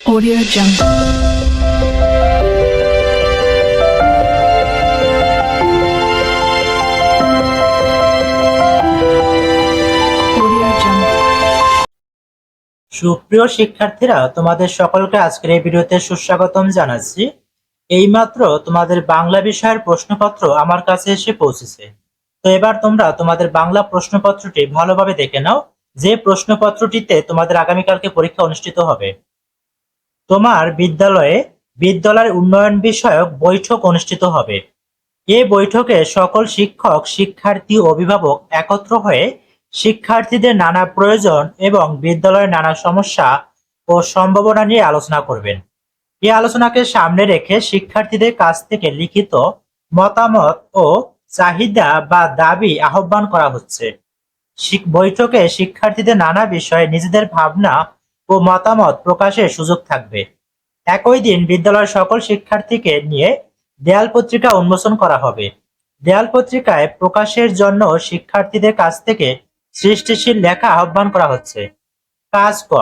Audio Jungle. সুপ্রিয় শিক্ষার্থীরা, তোমাদের সকলকে আজকের এই ভিডিওতে সুস্বাগতম জানাচ্ছি। এইমাত্র তোমাদের বাংলা বিষয়ের প্রশ্নপত্র আমার কাছে এসে পৌঁছেছে। তো এবার তোমরা তোমাদের বাংলা প্রশ্নপত্রটি ভালোভাবে দেখে নাও। যে প্রশ্নপত্রটিতে তোমাদের আগামীকালকে পরীক্ষা অনুষ্ঠিত হবে তোমার বিদ্যালয়ে বিদ্যালয়ের উন্নয়ন বিষয়ক বৈঠক অনুষ্ঠিত হবে। এই বৈঠকে সকল শিক্ষক, শিক্ষার্থী, অভিভাবক একত্র হয়ে শিক্ষার্থীদের নানা প্রয়োজন এবং বিদ্যালয়ের নানা সমস্যা ও সম্ভাবনা নিয়ে আলোচনা করবেন। এই আলোচনাকে সামনে রেখে শিক্ষার্থীদের কাছ থেকে লিখিত মতামত ও চাহিদা বা দাবি আহ্বান করা হচ্ছে। বৈঠকে শিক্ষার্থীদের নানা বিষয়ে নিজেদের ভাবনা ও মতামত প্রকাশের সুযোগ থাকবে। একই দিন বিদ্যালয়ের সকল শিক্ষার্থীকে নিয়ে দেয়াল পত্রিকা উন্মোচন করা হবে। দেয়াল পত্রিকায় প্রকাশের জন্য শিক্ষার্থীদের কাছ থেকে সৃষ্টিশীল লেখা আহ্বান করা হচ্ছে। কাজ ক।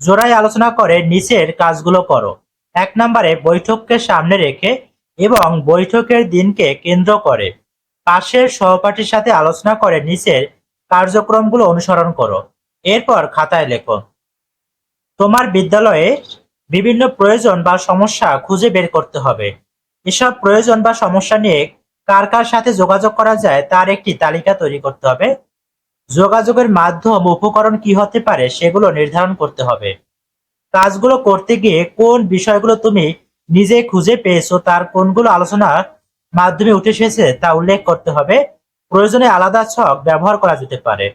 জোড়ায় আলোচনা করে নিচের কাজগুলো করো। এক নম্বরে বৈঠককে সামনে রেখে এবং বৈঠকের দিনকে কেন্দ্র করে। পাশের সহপাঠীর সাথে আলোচনা করে নিচের কার্যক্রমগুলো অনুসরণ করো। এরপর খাতায় লেখো। তোমার বিদ্যালয়ে বিভিন্ন প্রয়োজন বা সমস্যা খুঁজে বের করতে হবে। এসব প্রয়োজন বা সমস্যা নিয়ে কার কার সাথে যোগাযোগ করা যায় তার একটি তালিকা তৈরি করতে হবে। যোগাযোগের মাধ্যম উপকরণ কি হতে পারে সেগুলো নির্ধারণ করতে হবে। কাজগুলো করতে গিয়ে কোন বিষয়গুলো তুমি নিজে খুঁজে পেয়েছ তার কোনগুলো আলোচনা মাধ্যমে উঠে এসেছে তা উল্লেখ করতে হবে। প্রয়োজনে আলাদা ছক ব্যবহার করা যেতে পারে।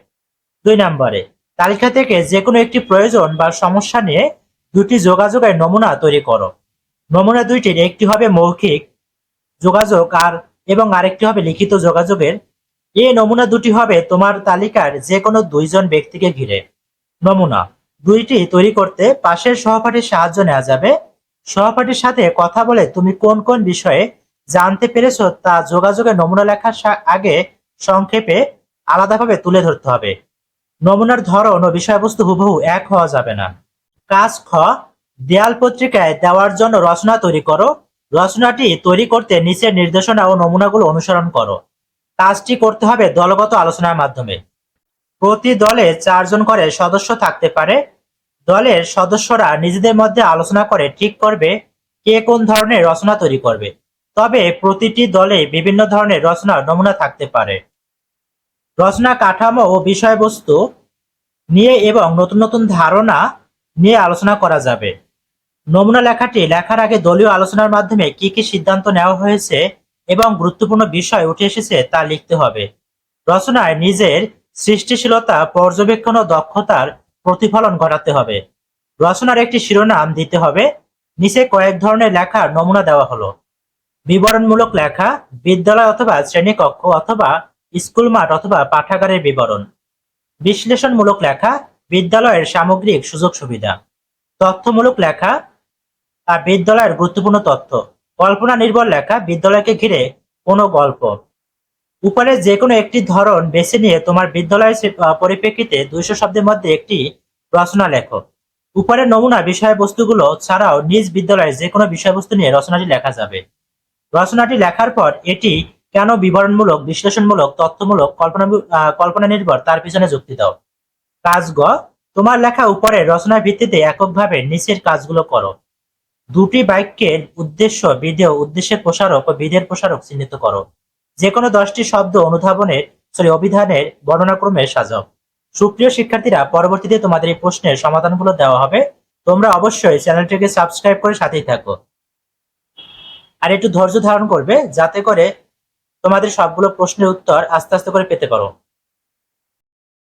দুই নম্বরে তালিকা থেকে যে কোনো একটি প্রয়োজন বা সমস্যা নিয়ে দুটি যোগাযোগের নমুনা তৈরি করো। নমুনা দুইটির একটি হবে মৌখিক যোগাযোগ আর এবং আরেকটি হবে লিখিত যোগাযোগের। এই নমুনা দুটি হবে তোমার তালিকার যে কোনো দুইজন ব্যক্তিকে ঘিরে। নমুনা দুইটি তৈরি করতে পাশের সহপাঠীর সাহায্য নেওয়া যাবে। সহপাঠীর সাথে কথা বলে তুমি কোন কোন বিষয়ে জানতে পেরেছ তা যোগাযোগের নমুনা লেখার আগে সংক্ষেপে আলাদাভাবে তুলে ধরতে হবে। নমুনার ধরন ও বিষয়বস্তু হুবহু এক হওয়া যাবে না। কাজ খ, দেয়াল পত্রিকায় দেওয়ার জন্য রচনা তৈরি করো। রচনাটি তৈরি করতে নিচের নির্দেশনা ও নমুনাগুলো অনুসরণ করো। কাজটি করতে হবে দলগত আলোচনার মাধ্যমে। প্রতি দলে চারজন করে সদস্য থাকতে পারে। দলের সদস্যরা নিজেদের মধ্যে আলোচনা করে ঠিক করবে কে কোন ধরনের রচনা তৈরি করবে। তবে প্রতিটি দলে বিভিন্ন ধরনের রচনার নমুনা থাকতে পারে। রচনা, কাঠামো ও বিষয়বস্তু নিয়ে এবং নতুন নতুন ধারণা নিয়ে আলোচনা করা যাবে। নমুনা লেখাটি লেখার আগে দলীয় আলোচনার মাধ্যমে কি কি সিদ্ধান্ত নেওয়া হয়েছে এবং গুরুত্বপূর্ণ বিষয় উঠে এসেছে তা লিখতে হবে। রচনায় নিজের সৃষ্টিশীলতা, পর্যবেক্ষণ ও দক্ষতার প্রতিফলন ঘটাতে হবে। রচনার একটি শিরোনাম দিতে হবে। নিচে কয়েক ধরনের লেখার নমুনা দেওয়া হলো। বিবরণমূলক লেখা, বিদ্যালয় অথবা শ্রেণীকক্ষ অথবা স্কুল মাঠ অথবা পাঠাগারের বিবরণ। বিশ্লেষণমূলক লেখা, বিদ্যালয়ের সামগ্রিক সুযোগ সুবিধা। তথ্যমূলক লেখা আর বিদ্যালয়ের গুরুত্বপূর্ণ তথ্য। কল্পনা নির্ভর লেখা, বিদ্যালয়কে ঘিরে কোনো গল্প। উপরে যে কোনো একটি ধরন বেছে নিয়ে তোমার বিদ্যালয়ের পরিপ্রেক্ষিতে দুইশো শব্দের মধ্যে একটি রচনা লেখো। উপরের নমুনা বিষয়বস্তুগুলো ছাড়াও নিজ বিদ্যালয়ের যে কোনো বিষয়বস্তু নিয়ে রচনাটি লেখা যাবে। রচনাটি লেখার পর এটি কেন বিবরণমূলক, বিশ্লেষণমূলক, তথ্যমূলক, কল্পনা কল্পনা নির্ভর তার পিছনে যুক্তি দাও। কাজ গ, তোমার লেখা উপরে রচনার ভিত্তিতে এককভাবে নিচের কাজগুলো করো। দুটি বাক্যের উদ্দেশ্য বিধেয় উদ্দেশ্যের প্রসারক ও বিধের প্রসারক চিহ্নিত করো। যে কোনো দশটি শব্দ অনুধাবনের, সরি, অভিধানের বর্ণনাক্রমে সাজাও। সুপ্রিয় শিক্ষার্থীরা, পরবর্তীতে তোমাদের এই প্রশ্নের সমাধানগুলো দেওয়া হবে। তোমরা অবশ্যই চ্যানেলটিকে সাবস্ক্রাইব করে সাথেই থাকো। আর একটু ধৈর্য ধারণ করবে, যাতে করে তোমাদের সবগুলো প্রশ্নের উত্তর আস্তে আস্তে করে পেতে পারো।